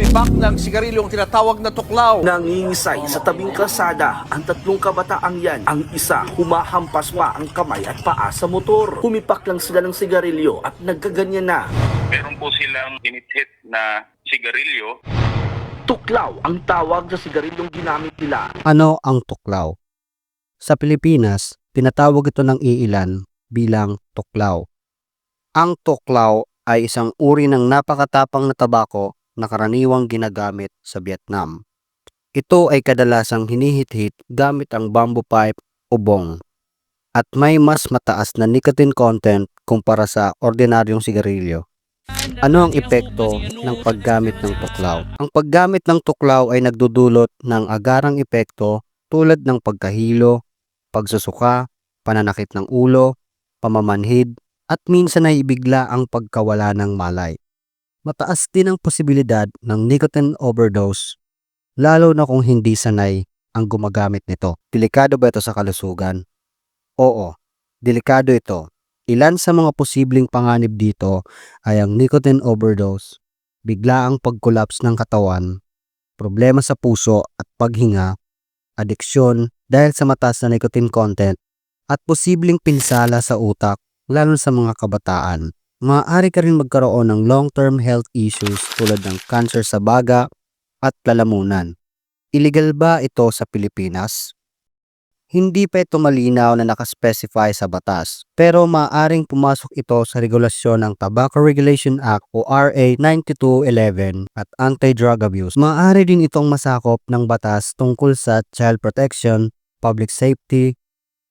Sumipak ng sigarilyong tinatawag na tuklaw. Nangingisay sa tabing kalsada ang tatlong kabataang yan. Ang isa, humahampas pa ang kamay at paa sa motor. Humipak lang sila ng sigarilyo at nagkaganyan na. meron po silang init-hit na sigarilyo. Tuklaw ang tawag sa sigarilyong ginamit nila. Ano ang tuklaw? Sa Pilipinas, tinatawag ito ng iilan bilang tuklaw. Ang tuklaw ay isang uri ng napakatapang na tabako na karaniwang ginagamit sa Vietnam. Ito ay kadalasang hinihit-hit gamit ang bamboo pipe o bong at may mas mataas na nicotine content kumpara sa ordinaryong sigarilyo. Ano ang epekto ng paggamit ng tuklaw? Ang paggamit ng tuklaw ay nagdudulot ng agarang epekto tulad ng pagkahilo, pagsusuka, pananakit ng ulo, pamamanhid, at minsan ay ibigla ang pagkawala ng malay. Mataas din ang posibilidad ng nicotine overdose, lalo na kung hindi sanay ang gumagamit nito. Delikado ba ito sa kalusugan? Oo, delikado ito. Ilan sa mga posibleng panganib dito ay ang nicotine overdose, biglaang pag-collapse ng katawan, problema sa puso at paghinga, adiksyon dahil sa mataas na nicotine content, at posibleng pinsala sa utak lalo sa mga kabataan. Maaari ka rin magkaroon ng long-term health issues tulad ng cancer sa baga at lalamunan. Illegal ba ito sa Pilipinas? Hindi pa ito malinaw na nakaspecify sa batas, pero maaaring pumasok ito sa regulasyon ng Tobacco Regulation Act o RA 9211 at Anti-Drug Abuse. Maaari din itong masakop ng batas tungkol sa child protection, public safety,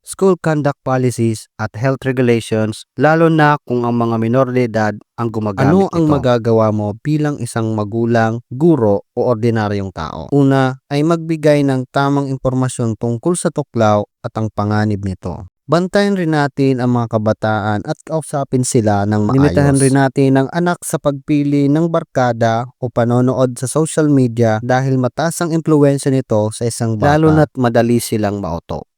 school conduct policies at health regulations lalo na kung ang mga minor de edad ang gumagamit Ano ang nito. magagawa mo bilang isang magulang, guro o ordinaryong tao? Una ay magbigay ng tamang impormasyon tungkol sa tuklaw at ang panganib nito. Bantayan rin natin ang mga kabataan at kausapin sila ng maayos. Limitahan rin natin ang anak sa pagpili ng barkada o panonood sa social media dahil mataas ang impluensya nito sa isang bata. Lalo na't madali silang mauto.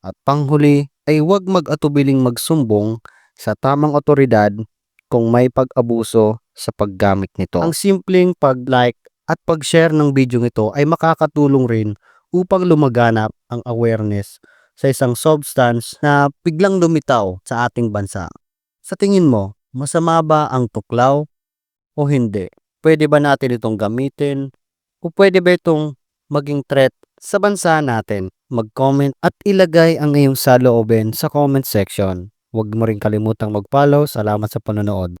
At panghuli ay huwag mag-atubiling magsumbong sa tamang otoridad kung may pag-abuso sa paggamit nito. Ang simpleng pag-like at pag-share ng video nito ay makakatulong rin upang lumaganap ang awareness sa isang substance na biglang lumitaw sa ating bansa. Sa tingin mo, masama ba ang tuklaw o hindi? Pwede ba natin itong gamitin? O pwede ba itong maging threat sa bansa natin? Mag-comment at ilagay ang iyong saloobin sa comment section. Huwag mo rin kalimutang mag-follow. Salamat sa panonood.